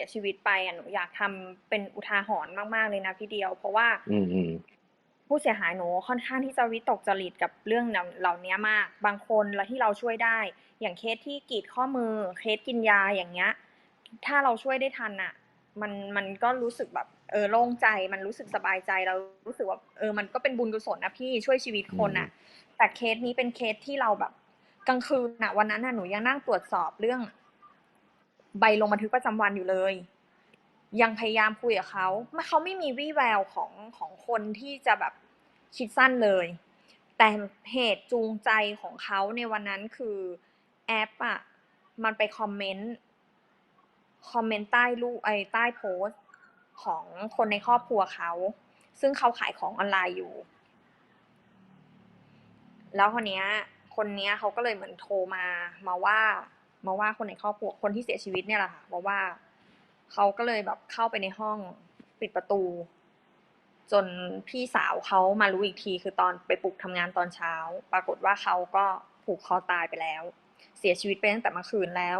สียชีวิตไปอะหนูอยากทำเป็นอุทาหรณ์มากๆเลยนะพี่เดียว เพราะว่าอืมอืมผู้เสียหายหนูค่อนข้างที่จะวิตกจริตกับเรื่องเหล่านี้มาก บางคนแล้วที่เราช่วยได้ อย่างเคสที่กรีดข้อมือ เคสกินยาอย่างเงี้ย ถ้าเราช่วยได้ทันอะ มันมันก็รู้สึกแบบเออโล่งใจ มันรู้สึกสบายใจเรารู้สึกว่าเออมันก็เป็นบุญกุศลนะพี่ช่วยชีวิตคนอะ แต่เคสนี้เป็นเคสที่เราแบบกลางคืนน่ะวันนั้นน่ะหนูยังนั่งตรวจสอบเรื่อง ใบลงบันทึกประจำวันอยู่เลย ยังพยายามคุยกับเขาไม่เขาไม่มีวี่แววของของคนที่จะแบบคิดสั้นเลย แต่เหตุจูงใจของเขาในวันนั้นคือแอปอะมันไปคอมเมนต์คอมเมนต์ใต้รูปไอ้ใต้โพสต์ของคนในครอบครัวเขา ซึ่งเขาขายของออนไลน์อยู่ แล้วคนเนี้ย คนเนี้ยเขาก็เลยเหมือนโทรมามาว่า มาว่าคนในครอบครัวคนที่เสียชีวิตเนี่ยแหละค่ะมาว่าเขาก็เลยแบบเข้าไปในห้องปิดประตู จนพี่สาวเขามารู้อีกที คือตอนไปปลุกทำงานตอนเช้า ปรากฏว่าเขาก็ผูกคอตายไปแล้ว เสียชีวิตไปตั้งแต่เมื่อคืนแล้ว